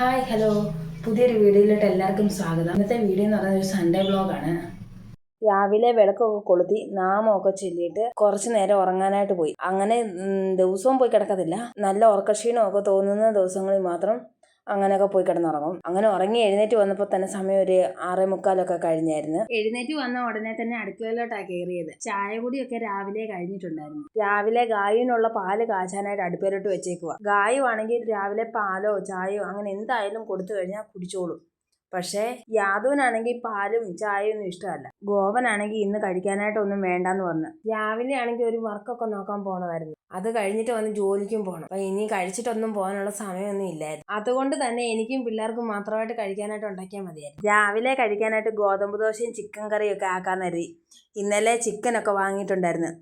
Hi hello പുതിയൊരു വീഡിയോയിലോട്ട് എല്ലാവർക്കും സ്വാഗതം. ഇന്നത്തെ വീഡിയോ എന്ന് പറയുന്നത് ഒരു സൺഡേ വ്ളോഗാണ് രാവിലെ വിളക്കൊക്കെ കൊളുത്തി നാമമൊക്കെ ചൊല്ലിയിട്ട് കുറച്ച് നേരം ഉറങ്ങാനായിട്ട് പോയി. അങ്ങനെ ദിവസവും പോയി കിടക്കത്തില്ല. നല്ല ഉറക്കക്ഷീണമൊക്കെ തോന്നുന്ന ദിവസങ്ങളിൽ മാത്രം അങ്ങനെയൊക്കെ പോയി കിടന്നുറങ്ങും. അങ്ങനെ ഉറങ്ങി എഴുന്നേറ്റ് വന്നപ്പോൾ തന്നെ സമയം ഒരു ആറേ മുക്കാലൊക്കെ കഴിഞ്ഞായിരുന്നു. എഴുന്നേറ്റ് വന്ന ഉടനെ തന്നെ അടുക്കളയിലോട്ടാണ് കയറിയത് ചായ കൂടിയൊക്കെ രാവിലെ കഴിഞ്ഞിട്ടുണ്ടായിരുന്നു. രാവിലെ ഗായുവിനുള്ള പാൽ കാച്ചാനായിട്ട് അടുപ്പേലോട്ട് വെച്ചേക്കുക ഗായു ആണെങ്കിൽ രാവിലെ പാലോ ചായയോ അങ്ങനെ എന്തായാലും കൊടുത്തു കഴിഞ്ഞാൽ കുടിച്ചോളും. പക്ഷേ യാദവനാണെങ്കിൽ പാലും ചായയും ഒന്നും ഇഷ്ടമല്ല. ഗോവനാണെങ്കിൽ ഇന്ന് കഴിക്കാനായിട്ടൊന്നും വേണ്ടാന്ന് പറഞ്ഞു. രാവിലെ ആണെങ്കിൽ ഒരു വർക്കൊക്കെ നോക്കാൻ പോണമായിരുന്നു. അത് കഴിഞ്ഞിട്ട് വന്ന് ജോലിക്കും പോകണം അപ്പൊ ഇനി കഴിച്ചിട്ടൊന്നും പോകാനുള്ള സമയമൊന്നും ഇല്ലായിരുന്നു. അതുകൊണ്ട് തന്നെ എനിക്കും പിള്ളേർക്കും മാത്രമായിട്ട് കഴിക്കാനായിട്ട് ഉണ്ടാക്കിയാൽ മതിയായിരുന്നു. രാവിലെ കഴിക്കാനായിട്ട് ഗോതമ്പ് ദോശയും ചിക്കൻ കറിയും ഒക്കെ ആക്കാൻ കരുതി. ഇന്നലെ ചിക്കനൊക്കെ വാങ്ങിയിട്ടുണ്ടായിരുന്നു.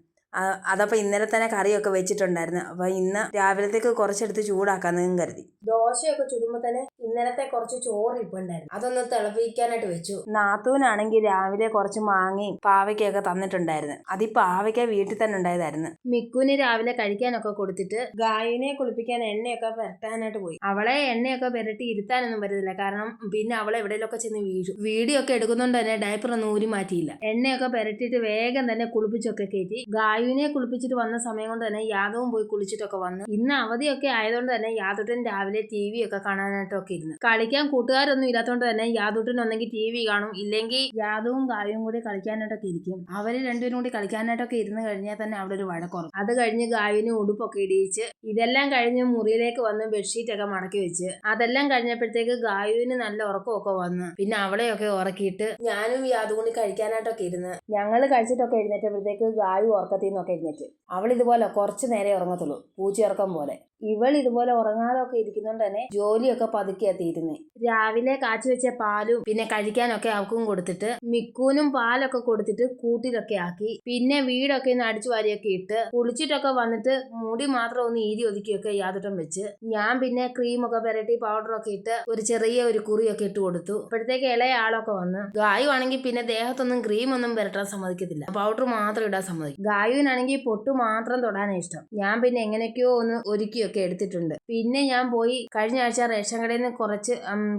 അതപ്പോൾ ഇന്നലെ തന്നെ കറിയൊക്കെ വെച്ചിട്ടുണ്ടായിരുന്നു. അപ്പോൾ ഇന്ന് രാവിലത്തേക്ക് കുറച്ചെടുത്ത് ചൂടാക്കാമെന്നും കരുതി. ദോശയൊക്കെ ചുടുമ്പോൾ തന്നെ ഇന്നലത്തെ കുറച്ച് ചോറ് ഇപ്പുണ്ടായിരുന്നു അതൊന്ന് തിളപ്പിക്കാനായിട്ട് വെച്ചു. നാത്തൂനാണെങ്കിൽ രാവിലെ കുറച്ച് മാങ്ങയും പാവയ്ക്കൊക്കെ തന്നിട്ടുണ്ടായിരുന്നു. അതിപ്പോ ആവയ്ക്ക പാവയ്ക്ക വീട്ടിൽ തന്നെ ഉണ്ടായതായിരുന്നു. മിക്കുവിന് രാവിലെ കഴിക്കാനൊക്കെ കൊടുത്തിട്ട് ഗായിനെ കുളിപ്പിക്കാൻ എണ്ണയൊക്കെ പുരട്ടാനായിട്ട് പോയി. അവളെ എണ്ണയൊക്കെ പുരട്ടി ഇരുത്താനൊന്നും പറ്റത്തില്ല. കാരണം പിന്നെ അവളെ എവിടെയെങ്കിലുമൊക്കെ ചെന്ന് വീഴും. വീഡിയോ ഒക്കെ എടുക്കുന്നതുകൊണ്ട് തന്നെ ഡയപ്പർ ഒന്നും ഊരി മാറ്റിയില്ല. എണ്ണയൊക്കെ പുരട്ടിയിട്ട് വേഗം തന്നെ കുളിപ്പിച്ചൊക്കെ കയറ്റി ഗായുവിനെ കുളിപ്പിച്ചിട്ട് വന്ന സമയം കൊണ്ട് തന്നെ യാദവും പോയി കുളിച്ചിട്ടൊക്കെ വന്നു. ഇന്ന് അവധിയൊക്കെ ആയതുകൊണ്ട് തന്നെ യാദുട്ടൻ രാവിലെ ടി വി ഒക്കെ കാണാനായിട്ടൊക്കെ ഇരുന്നു. കളിക്കാൻ കൂട്ടുകാരൊന്നും ഇല്ലാത്തതുകൊണ്ട് തന്നെ യാദുട്ടൻ ഒന്നെങ്കിൽ ടി വി കാണും ഇല്ലെങ്കിൽ യാദവും ഗായവും കൂടി കളിക്കാനായിട്ടൊക്കെ ഇരിക്കും. അവർ രണ്ടുപേരും കൂടി കളിക്കാനായിട്ടൊക്കെ ഇരുന്ന് കഴിഞ്ഞാൽ തന്നെ അവിടെ ഒരു വഴക്കുറവ് അത് കഴിഞ്ഞ് ഗായുവിന് ഉടുപ്പൊക്കെ ഇടിയിച്ച് ഇതെല്ലാം കഴിഞ്ഞ് മുറിയിലേക്ക് വന്ന് ബെഡ്ഷീറ്റ് ഒക്കെ മടക്കി വെച്ച് അതെല്ലാം കഴിഞ്ഞപ്പോഴത്തേക്ക് ഗായുവിന് നല്ല ഉറക്കമൊക്കെ വന്ന്. പിന്നെ അവളെയൊക്കെ ഉറക്കിയിട്ട് ഞാനും യാദവും കൂടി കഴിക്കാനായിട്ടൊക്കെ ഇരുന്ന്. ഞങ്ങൾ കഴിച്ചിട്ടൊക്കെ എഴുന്നേറ്റപ്പോഴത്തേക്ക് ഗായു ഉറക്കത്തിൽ നിന്നൊക്കെ എഴുന്നേറ്റ്. അവൾ ഇതുപോലെ കുറച്ച് നേരെ ഉറങ്ങത്തുള്ളൂ പൂച്ചയിറക്കം പോലെ. ഇവൾ ഇതുപോലെ ഉറങ്ങാതൊക്കെ ഇരിക്കുന്നോണ്ട് തന്നെ ജോലിയൊക്കെ പതുക്കിയാ തീരുന്നേ രാവിലെ കാച്ചി വെച്ച പാലും പിന്നെ കഴിക്കാനൊക്കെ അവക്കും കൊടുത്തിട്ട് മിക്കൂനും പാലൊക്കെ കൊടുത്തിട്ട് കൂട്ടിലൊക്കെ ആക്കി പിന്നെ വീടൊക്കെ ഒന്ന് അടിച്ചു വാരിയൊക്കെ ഇട്ട് കുളിച്ചിട്ടൊക്കെ വന്നിട്ട് മുടി മാത്രം ഒന്ന് ഈരി ഒതുക്കിയൊക്കെ യാതൊട്ടം വെച്ച് ഞാൻ പിന്നെ ക്രീമൊക്കെ പുരട്ടി പൗഡറൊക്കെ ഇട്ട് ഒരു ചെറിയ ഒരു കുറിയൊക്കെ ഇട്ട് കൊടുത്തു. അപ്പോഴത്തേക്ക് ഇളയ ആളൊക്കെ വന്ന് ഗായുവാണെങ്കിൽ പിന്നെ ദേഹത്തൊന്നും ക്രീമൊന്നും പുരട്ടാൻ സമ്മതിക്കത്തില്ല. പൗഡർ മാത്രം ഇടാൻ സമ്മതിക്കും. ഗായുവിനാണെങ്കിൽ പൊട്ടു മാത്രം തൊടാനാണ് ഇഷ്ടം. ഞാൻ പിന്നെ എങ്ങനെയൊക്കെയോ ഒന്ന് ഒരുക്കിയൊക്കെ എടുത്തിട്ടുണ്ട്. പിന്നെ ഞാൻ പോയി കഴിഞ്ഞ ആഴ്ച റേഷൻ കടയിൽ നിന്ന് കുറച്ച്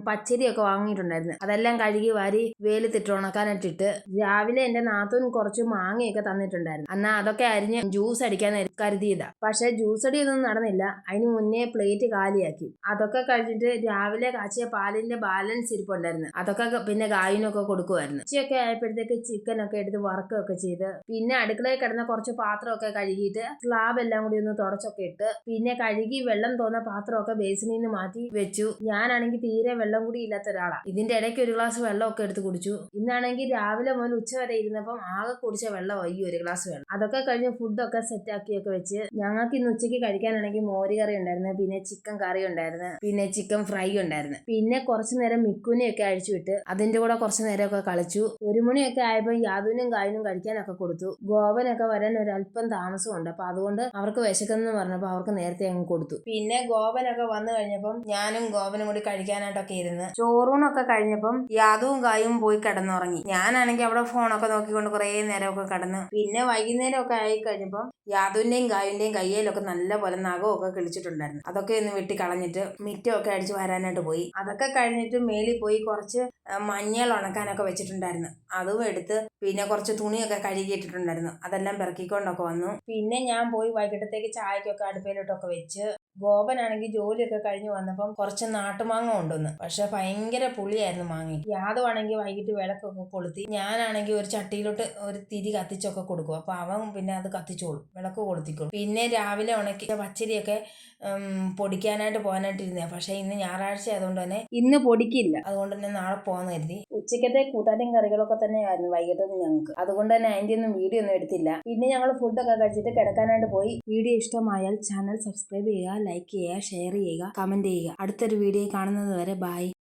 പച്ചരിയൊക്കെ വാങ്ങിയിട്ടുണ്ടായിരുന്നു. അതെല്ലാം കഴുകി വാരി വെയിലത്തിട്ട് ഉണക്കാനിട്ടിട്ട് രാവിലെ എന്റെ നാത്തൂൻ കുറച്ച് മാങ്ങയൊക്കെ തന്നിട്ടുണ്ടായിരുന്നു. എന്നാൽ അതൊക്കെ അരിഞ്ഞ് ജ്യൂസ് അടിക്കാൻ കരുതിയതാ. പക്ഷെ ജ്യൂസ് അടിയൊന്നും നടന്നില്ല. അതിന് മുന്നേ പ്ലേറ്റ് കാലിയാക്കി. അതൊക്കെ കഴിഞ്ഞിട്ട് രാവിലെ കാച്ചിയ പാലിന്റെ ബാലൻസ് ഇരിപ്പുണ്ടായിരുന്നു. അതൊക്കെ പിന്നെ ഗായിനൊക്കെ കൊടുക്കുമായിരുന്നു ഉച്ചയൊക്കെ ആയപ്പോഴത്തേക്ക് ചിക്കനൊക്കെ എടുത്ത് വറുക്കുകയൊക്കെ ചെയ്ത്. പിന്നെ അടുക്കളയിൽ കിടന്ന കുറച്ച് പാത്രമൊക്കെ കഴുകിയിട്ട് സ്ലാബ് എല്ലാം കൂടി ഒന്ന് തുടച്ചൊക്കെ ഇട്ട് പിന്നെ കഴുകി വെള്ളം തോന്ന പാത്രമൊക്കെ ബേസിനിൽ നിന്ന് മാറ്റി വെച്ചു. ഞാനാണെങ്കിൽ തീരെ വെള്ളം കൂടി ഇല്ലാത്ത ഒരാളാണ് ഇതിന്റെ ഇടയ്ക്ക് ഒരു ഗ്ലാസ് വെള്ളമൊക്കെ എടുത്ത് കുടിച്ചു. ഇന്നാണെങ്കിൽ രാവിലെ മുതൽ ഉച്ച വരെ ഇരുന്നപ്പം ആകെ കുടിച്ച വെള്ളം ഈ ഒരു ഗ്ലാസ് വെള്ളം. അതൊക്കെ കഴിഞ്ഞ് ഫുഡൊക്കെ സെറ്റ് ആക്കിയൊക്കെ വെച്ച് ഞങ്ങൾക്ക് ഇന്ന് ഉച്ചയ്ക്ക് കഴിക്കാനാണെങ്കിൽ മോര് കറി ഉണ്ടായിരുന്നു പിന്നെ ചിക്കൻ കറി ഉണ്ടായിരുന്നു പിന്നെ ചിക്കൻ ഫ്രൈ ഉണ്ടായിരുന്നു. പിന്നെ കുറച്ചു നേരം മിക്കുനെയൊക്കെ അഴിച്ചു വിട്ട് അതിന്റെ കൂടെ കുറച്ചു നേരമൊക്കെ കളിച്ചു. ഒരു മണിയൊക്കെ ആയപ്പോൾ യാതൊന്നും കായനും കഴിക്കാനൊക്കെ കൊടുത്തു. ഗോവനൊക്കെ വരാൻ അല്പം താമസമുണ്ട്. അപ്പൊ അതുകൊണ്ട് അവർക്ക് വിശക്കെന്ന് പറഞ്ഞപ്പോൾ അവർക്ക് നേരത്തെ അങ്ങ് കൊടുത്തു. പിന്നെ ഗോവനൊക്കെ വന്നു കഴിഞ്ഞപ്പം ഞാനും ഗോവനും കൂടി കഴിക്കാനായിട്ടൊക്കെ ഇരുന്ന് ചോറൂണൊക്കെ കഴിഞ്ഞപ്പം യാദവും കായും പോയി കിടന്നുറങ്ങി. ഞാനാണെങ്കിൽ അവിടെ ഫോണൊക്കെ നോക്കിക്കൊണ്ട് കുറേ നേരമൊക്കെ കിടന്ന് പിന്നെ വൈകുന്നേരം ഒക്കെ ആയി കഴിഞ്ഞപ്പം യാദുവിന്റെയും കായുവിന്റെയും കയ്യിലൊക്കെ നല്ല പോലെ നഖമൊക്കെ കിളിച്ചിട്ടുണ്ടായിരുന്നു. അതൊക്കെ ഒന്ന് വെട്ടി കളഞ്ഞിട്ട് മിറ്റമൊക്കെ അടിച്ച് വരാനായിട്ട് പോയി. അതൊക്കെ കഴിഞ്ഞിട്ട് മേലിൽ പോയി കുറച്ച് മഞ്ഞൾ ഉണക്കാനൊക്കെ വെച്ചിട്ടുണ്ടായിരുന്നു. അതും എടുത്ത് പിന്നെ കുറച്ച് തുണിയൊക്കെ കഴുകിയിട്ടിട്ടുണ്ടായിരുന്നു. അതെല്ലാം പിറക്കിക്കൊണ്ടൊക്കെ വന്നു. പിന്നെ ഞാൻ പോയി വൈകിട്ടത്തേക്ക് ചായക്കൊക്കെ അടുപ്പിലോട്ടൊക്കെ വെച്ച് ഗോപനാണെങ്കിൽ ജോലിയൊക്കെ കഴിഞ്ഞ് വന്നപ്പം കുറച്ച് നാട്ടുമാങ്ങ കൊണ്ടുവന്ന്. പക്ഷെ ഭയങ്കര പുളിയായിരുന്നു മാങ്ങ. യാദവാണെങ്കിൽ വൈകിട്ട് വിളക്കൊക്കെ കൊളുത്തി. ഞാനാണെങ്കിൽ ഒരു ചട്ടിയിലോട്ട് ഒരു തിരി കത്തിച്ചൊക്കെ കൊടുക്കും. അപ്പൊ അവൻ പിന്നെ അത് കത്തിച്ചോളും. വിളക്ക് കൊളുത്തിക്കോളും. പിന്നെ രാവിലെ ഉണക്കി പച്ചരിയൊക്കെ പൊടിക്കാനായിട്ട് പോകാനായിട്ടിരുന്നേ പക്ഷെ ഇന്ന് ഞായറാഴ്ച ആയതുകൊണ്ട് തന്നെ ഇന്ന് പൊടിക്കില്ല. അതുകൊണ്ട് തന്നെ നാളെ പോകാൻ കരുതി. ഉച്ചക്കത്തെ കൂട്ടാനും കറികളൊക്കെ തന്നെയായിരുന്നു വൈകിട്ട് ഞങ്ങൾക്ക് അതുകൊണ്ട് തന്നെ അതിന്റെ ഒന്നും വീഡിയോ ഒന്നും എടുത്തില്ല. പിന്നെ ഞങ്ങൾ ഫുഡൊക്കെ കഴിച്ചിട്ട് കിടക്കാനായിട്ട് പോയി. വീഡിയോ ഇഷ്ടമായാൽ ചാനൽ സബ്സ്ക്രൈബ് ചെയ്യുക ലൈക്ക് ചെയ്യുക ഷെയർ ചെയ്യുക കമന്റ് ചെയ്യുക. അടുത്തൊരു വീഡിയോ കാണുന്നത് വരെ ബൈ